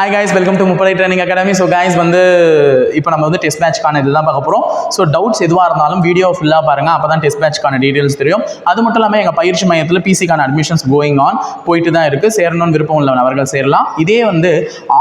Hi guys welcome to முப்படை training academy so guys வந்து இப்போ நம்ம வந்து டெஸ்ட் மேட்ச்க்கான இதுதான் பார்க்க போகிறோம் ஸோ டவுட்ஸ் எதுவாக இருந்தாலும் வீடியோ ஃபுல்லாக பாருங்கள் அப்போ தான் டெஸ்ட் மேட்ச்க்கான டீட்டெயில்ஸ் தெரியும். அது மட்டும் இல்லாமல் எங்கள் பயிற்சி மையத்தில் பிசிக்கான அட்மிஷன்ஸ் கோயிங் ஆன் போயிட்டு தான் இருக்குது சேரணும்னு விருப்பம் உள்ள நபர்கள் சேரலாம். இதே வந்து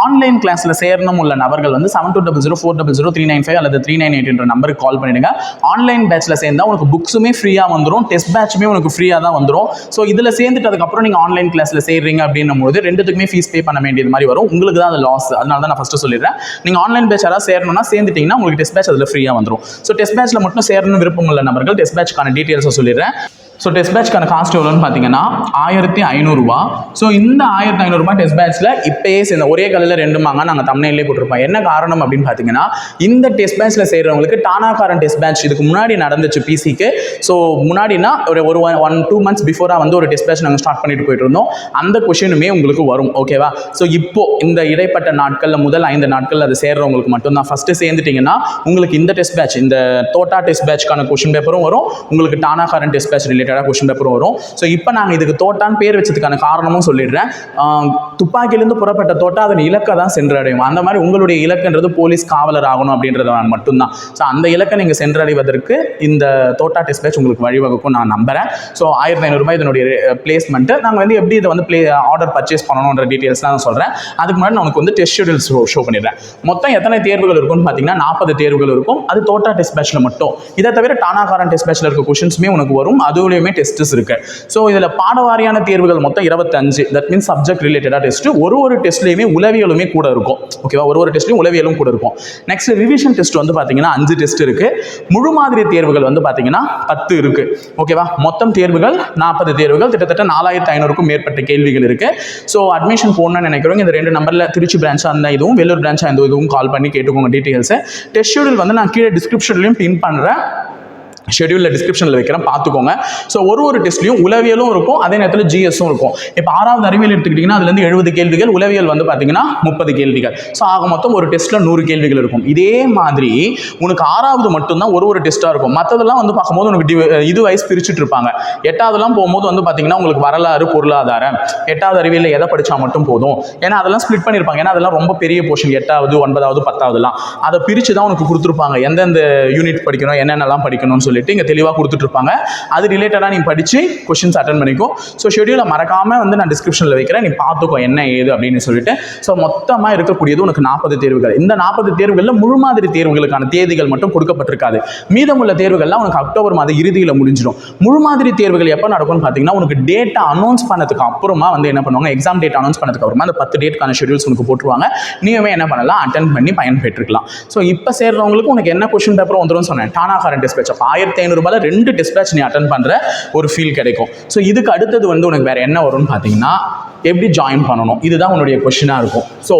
ஆன்லைன் கிளாஸில் சேரணும் உள்ள நபர்கள் வந்து seven two double zero four double zero three nine five அல்லது த்ரீ நைன் எயிட்ன்ற நம்பருக்கு கால் பண்ணிடுங்க. ஆன்லைன் பேட்சில் சேர்ந்தால் உனக்கு புக்ஸுமே ஃப்ரீயாக வந்துடும் டெஸ்ட் பேட்சுமே உனக்கு ஃப்ரீயாக தான் வந்துடும் ஸோ இதில் சேர்ந்துட்டு அதுக்கப்புறம் நீங்கள் ஆன்லைன் கிளாஸில் சேர்றீங்க அப்படின்னும் போது ரெண்டுத்துக்குமே ஃபீஸ் பே பண்ண வேண்டியது மாதிரி வரும். உங்களுக்கு தான் அது லாஸ் அதனால தான் நான் ஃபஸ்ட்டு சொல்லிடுறேன். நீங்கள் ஆன்லைன் பேட்ச் யாராவது சேரணும்னா சேர்ந்துட்டிங்கன்னா உங்களுக்கு டெஸ்ட் பேட்ச் அதில் ஃப்ரீயாக வந்துடும் ஸோ டெஸ்ட் பேட்ச்சில் மட்டும் சேரணும்னு விருப்பம் உள்ள நபர்கள் டெஸ்ட் பேட்ச்க்கான டீட்டெயில்ஸை சொல்லிடுறேன். ஸோ டெஸ்ட் பேட்ச்க்கான காஸ்ட் எவ்வளோன்னு பார்த்தீங்கன்னா ஆயிரத்தி ஐநூறுரூவா ஸோ இந்த ஆயிரத்தி ஐநூறுரூபா டெஸ்ட் பேட்ச்சில் இப்போயே சேர்ந்த ஒரே கலையில் ரெண்டு மாங்க நாங்கள் தமிழ்லேயே போட்டிருப்போம். என்ன காரணம் அப்படின்னு பார்த்தீங்கன்னா இந்த டெஸ்ட் பேட்ச்சில் செய்கிறவங்களுக்கு டானாகாரன் டெஸ்ட் பேட்ச் இதுக்கு முன்னாடி நடந்துச்சு பிசிக்கு ஸோ முன்னாடினா ஒரு ஒரு ஒன் டூ மந்த்ஸ் பிஃபோராக வந்து ஒரு டெஸ்ட் பேட்ச் நாங்கள் ஸ்டார்ட் பண்ணிட்டு போயிட்டு இருந்தோம். அந்த கொஷினுமே உங்களுக்கு வரும் ஓகேவா ஸோ இப்போ இந்த இடைப்பட்ட நாட்களில் முதல் ஐந்து நாட்களில் அது சேர்றவங்களுக்கு மட்டும்தான் ஃபஸ்ட்டு சேர்ந்துட்டிங்கன்னா உங்களுக்கு இந்த டெஸ்ட் பேட்ச் இந்த தோட்டா டெஸ்ட் பேட்ச்க்கான கொஷின் பேப்பரும் வரும். உங்களுக்கு டானாகாரன் டெஸ்ட் பேட்ச் ரிலேட்டடாக கொஸ்டின் பேப்பரும் வரும். ஸோ இப்போ நாங்கள் இதுக்கு தோட்டான்னு பேர் வச்சதுக்கான காரணமும் சொல்லிடுறேன். துப்பாக்கியிலேருந்து புறப்பட்ட தோட்டா அதன் இலக்கை தான் சென்றடையும். அந்த மாதிரி உங்களுடைய இலக்குன்றது போலீஸ் காவலர் ஆகணும் அப்படின்றது மட்டும்தான். ஸோ அந்த இலக்கை நீங்கள் சென்றடைவதற்கு இந்த தோட்டா டெஸ்ட் பேட்ச் உங்களுக்கு வழிவகுக்கும் நான் நம்புறேன். ஸோ ஆயிரத்தி ஐநூறுரூபா இதனுடைய பிளேஸ்மெண்ட்டு நாங்கள் வந்து எப்படி இதை வந்து ப்ளே ஆர்டர் பர்ச்சேஸ் பண்ணணுன்ற டீட்டெயில்ஸ்லாம் நான் சொல்கிறேன் அதுக்கு முன்னாடி நான் உனக்கு வந்து டெஸ்ட் ஷெடியூல் ஷோ ஷோ பண்ணிடுறேன். மொத்தம் எத்தனை தேர்வுகள் இருக்கும்னு பார்த்தீங்கன்னா நாற்பது தேர்வுகள் இருக்கும். அது தோட்டா டெஸ்ட் மட்டும். இதை தவிர டானாகாரன் டெஸ்ட் இருக்க கொஷின்ஸுமே உனக்கு வரும். அதுலேயுமே டெஸ்ட்ஸ் இருக்கு. ஸோ இதில் பாடவாரியான தேர்வுகள் மொத்தம் இருபத்தஞ்சு. தட் மீன்ஸ் சப்ஜெக்ட் ரிலேட்டடாக டெஸ்ட்டு ஒரு ஒரு டெஸ்ட்லேயுமே உளவியலுமே கூட இருக்கும். ஓகேவா ஒரு ஒரு டெஸ்ட்லையும் உளவியலும் கூட இருக்கும். நெக்ஸ்ட் ரிவிஷன் டெஸ்ட் வந்து பார்த்தீங்கன்னா அஞ்சு டெஸ்ட் இருக்கு. முழு மாதிரி தேர்வுகள் வந்து பார்த்தீங்கன்னா பத்து இருக்கு. ஓகேவா மொத்தம் தேர்வுகள் நாற்பது தேர்வுகள். கிட்டத்தட்ட நாலாயிரத்தி ஐநூறுக்கும் மேற்பட்ட கேள்விகள் இருக்கு. ஸோ அட்மிஷன் போடணும்னு நினைக்கிறோம் இந்த ரெண்டு நம்பரில் திருச்சி பிரான்ச்சாக அந்த இதுவும் வேலூர் பிரான்ச்சாக அந்த இதுவும் கால் பண்ணி கேட்டுக்கோங்க டீட்டெயில்ஸை டெஸ்ட் ஷெடியூல் வந்து நான் கீழே டிஸ்கிரிப்ஷன்லையும் பின் பண்ணுறேன் ஷெடியூலில் டிஸ்கிரிப்ஷனில் வைக்கிறேன். பார்த்துக்கோங்க. ஸோ ஒரு ஒரு டெஸ்ட்லையும் உளவியலும் இருக்கும். அதே நேரத்தில் ஜிஎஸும் இருக்கும். இப்போ ஆறாவது அறிவியல் எடுத்துக்கிட்டிங்கன்னா அதுலேருந்து எழுபது கேள்விகள் உளவியல் வந்து பார்த்தீங்கன்னா முப்பது கேள்விகள். ஸோ ஆக மொத்தம் ஒரு டெஸ்ட்டில் நூறு கேள்விகள் இருக்கும். இதே மாதிரி உனக்கு ஆறாவது மட்டும்தான் ஒரு ஒரு டெஸ்ட்டாக இருக்கும். மற்றதெல்லாம் வந்து பார்க்கும்போது உனக்கு இது வயசு பிரிச்சுட்டு இருப்பாங்க. எட்டாவதுலாம் போகும்போது வந்து பார்த்தீங்கன்னா உங்களுக்கு வரலாறு பொருளாதாரம் எட்டாவது அறிவியலில் எதை படித்தா மட்டும் போதும்? ஏன்னா அதெல்லாம் ஸ்பிளிட் பண்ணியிருப்பாங்க. ஏன்னா அதெல்லாம் ரொம்ப பெரிய போர்ஷன் எட்டாவது ஒன்பதாவது பத்தாவதுலாம். அதை பிரித்து தான் உனக்கு கொடுத்துருப்பாங்க. எந்தெந்த யூனிட் படிக்கணும் என்னென்னலாம் படிக்கணும்னு சொல்லி. சொல்லிட்டு இங்கே தெளிவாக கொடுத்துட்ருப்பாங்க. அது ரிலேட்டடாக நீ படித்து கொஷின்ஸ் அட்டன் பண்ணிக்கோ. ஸோ ஷெடியூலை மறக்காமல் வந்து நான் டிஸ்கிரிப்ஷனில் வைக்கிறேன். நீ பார்த்துக்கோ என்ன ஏது அப்படின்னு சொல்லிட்டு. ஸோ மொத்தமாக இருக்கக்கூடியது உனக்கு நாற்பது தேர்வுகள். இந்த நாற்பது தேர்வுகளில் முழு மாதிரி தேர்வுகளுக்கான தேதிகள் மட்டும் கொடுக்கப்பட்டிருக்காது. மீதமுள்ள தேர்வுகள்லாம் உனக்கு அக்டோபர் மாத இறுதியில் முடிஞ்சிடும். முழு மாதிரி தேர்வுகள் எப்போ நடக்கும்னு பார்த்தீங்கன்னா உனக்கு டேட்டா அனௌன்ஸ் பண்ணதுக்கு அப்புறமா வந்து என்ன பண்ணுவாங்க? எக்ஸாம் டேட் அனௌன்ஸ் பண்ணதுக்கு அப்புறமா அந்த பத்து டேட்கான ஷெடியூல்ஸ் உனக்கு போட்டுருவாங்க. நீயுமே என்ன பண்ணலாம்? அட்டன் பண்ணி பயன்பெற்றுக்கலாம். ஸோ இப்போ சேர்றவங்களுக்கு உனக்கு என்ன கொஷின் பேப்பர் வந்துடும் சொன்னேன். டானா கரண்ட் டிஸ்பேச் ஆயிரத்தி ஆயிரத்தி ஐநூறுபாயில் ரெண்டு டெஸ்ட் நீ அட்டன் பண்ணுற ஒரு ஃபீல் கிடைக்கும். ஸோ இதுக்கு அடுத்தது வந்து உனக்கு வேறு என்ன வரும்னு பார்த்தீங்கன்னா எப்படி ஜாயின் பண்ணணும்? இதுதான் உன்னுடைய கொஷினாக இருக்கும். ஸோ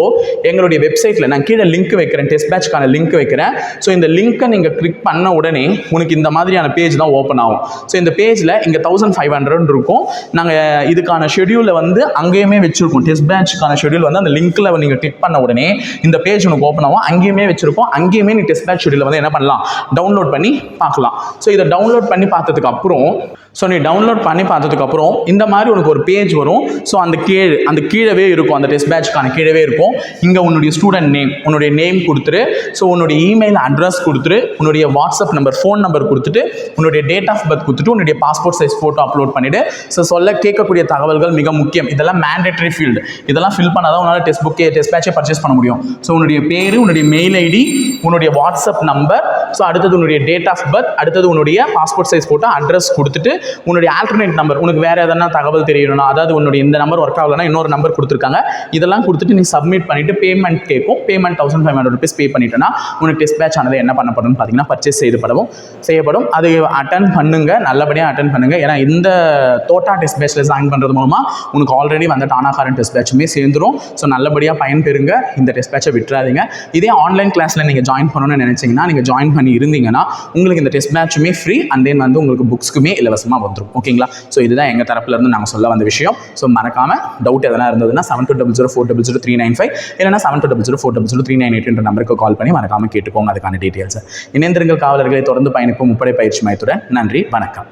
எங்களுடைய வெப்சைட்டில் நான் கீழே லிங்க் வைக்கிறேன் டெஸ்ட் பேட்ச்க்கான லிங்க் வைக்கிறேன். ஸோ இந்த லிங்க்கை நீங்கள் கிளிக் பண்ண உடனே உனக்கு இந்த மாதிரியான பேஜ் தான் ஓப்பன் ஆகும். ஸோ இந்த பேஜில் இங்கே தௌசண்ட் ஃபைவ் ஹண்ட்ரட் இருக்கும். நாங்கள் இதுக்கான ஷெடியூலில் வந்து அங்கேயுமே வச்சுருக்கோம். டெஸ்ட் பேட்ச்க்கான ஷெடியூல் வந்து அந்த லிங்க்கில் நீங்கள் கிளிக் பண்ண உடனே இந்த பேஜ் உனக்கு ஓப்பன் ஆகும். அங்கேயுமே வச்சுருக்கோம். அங்கேயுமே நீ டெஸ்ட் பேட்ச் ஷெடியூலில் வந்து என்ன பண்ணலாம்? டவுன்லோட் பண்ணி பார்க்கலாம். ஸோ இதை டவுன்லோட் பண்ணி பார்த்ததுக்கு அப்புறம் ஸோ நீ டவுன்லோட் பண்ணி பார்த்ததுக்கப்புறம் இந்த மாதிரி உனக்கு ஒரு பேஜ் வரும். ஸோ அந்த கீழ் அந்த கீழவே இருக்கும். அந்த டெஸ்ட் பேட்ச்க்கான கீழவே இருக்கும். இங்கே உன்னுடைய ஸ்டூடெண்ட் நேம் உன்னுடைய நேம் கொடுத்துரு. ஸோ உன்னுடைய இமெயில் அட்ரஸ் கொடுத்துரு. உன்னுடைய வாட்ஸ்அப் நம்பர் ஃபோன் நம்பர் கொடுத்துட்டு உன்னுடைய டேட் ஆஃப் பர்த் கொடுத்துட்டு உன்னுடைய பாஸ்போர்ட் சைஸ் ஃபோட்டோ அப்லோட் பண்ணிவிடு ஸோ சொல்ல கேட்கக்கூடிய தகவல்கள் மிக முக்கியம். இதெல்லாம் மேண்டேட்டரி ஃபீல்டு இதெல்லாம் ஃபில் பண்ணால் தான் உன்னால் டெஸ்ட் புக்கே டெஸ்ட் பேட்சே பர்ச்சேஸ் பண்ண முடியும். ஸோ உன்னுடைய பேர் உன்னுடைய மெயில் ஐடி உன்னுடைய வாட்ஸ்அப் நம்பர் ஸோ அடுத்தது உன்னுடைய டேட் ஆஃப் பர்த் அடுத்தது உன்னுடைய பாஸ்போர்ட் சைஸ் ஃபோட்டோ அட்ரஸ் கொடுத்துட்டு உன்னுடைய ஆல்டர்னேட் நம்பர் உனக்கு வேறு எதனா தகவல் தெரியணும்னா அதாவது உன்னுடைய இந்த நம்பர் ஒர்க் ஆகலைன்னா இன்னொரு நம்பர் கொடுத்துருக்காங்க. இதெல்லாம் கொடுத்துட்டு நீ சப்மிட் பண்ணிவிட்டு பேமெண்ட் கேட்கும். Payment thousand five hundred rupees pay பண்ணிட்டேன்னா உனக்கு டெஸ்ட் பேட்ச் ஆனது என்ன பண்ணப்படும் பார்த்தீங்கன்னா பர்ச்சேஸ் செய்யப்படவும் செய்யப்படும். அது அட்டன் பண்ணுங்க நல்லபடியாக அட்டன் பண்ணுங்க. ஏன்னா இந்த TOTA தோட்டா டெஸ்ட் பேட்சில் ஜாயின் பண்ணுறது மூலமாக உனக்கு ஆல்ரெடி வந்த டானாகாரன் டெஸ்ட் பேட்சுமே சேர்ந்துடும் ஸோ நல்லபடியாக பயன் பெறுங்க. இந்த டெஸ்ட் பேட்சை விட்டுறாதீங்க. இதே ஆன்லைன் கிளாஸில் நீங்கள் ஜாயின் பண்ணணும்னு நினச்சிங்கன்னா நீங்கள் ஜாயின் பண்ணி இருந்தீங்கன்னா உங்களுக்கு இந்த டெஸ்ட் பேட்சுமே ஃப்ரீ அண்ட் தென் வந்து உங்களுக்கு புக்ஸ்க்குமே இலவசமாக வந்துடும் ஓகேங்களா ஸோ இதுதான் எங்கள் தரப்புலேருந்து நாங்கள் சொல்ல வந்த விஷயம். ஸோ மறக்காமல் டவுட் எதனா இருந்ததுன்னா seven two double zero four double zero three nine five இல்லைனா seven two double zero four double zero three nine eight நம்பருக்கு கால் பண்ணி மறக்காமல் கேட்டுக்கோங்க அதுக்கான டீட்டெயில்ஸ் இணைந்திருங்கள் காவலர்களை தொடர்ந்து பயணிப்போம். முப்படை பயிற்சி மையத்துடன் நன்றி வணக்கம்.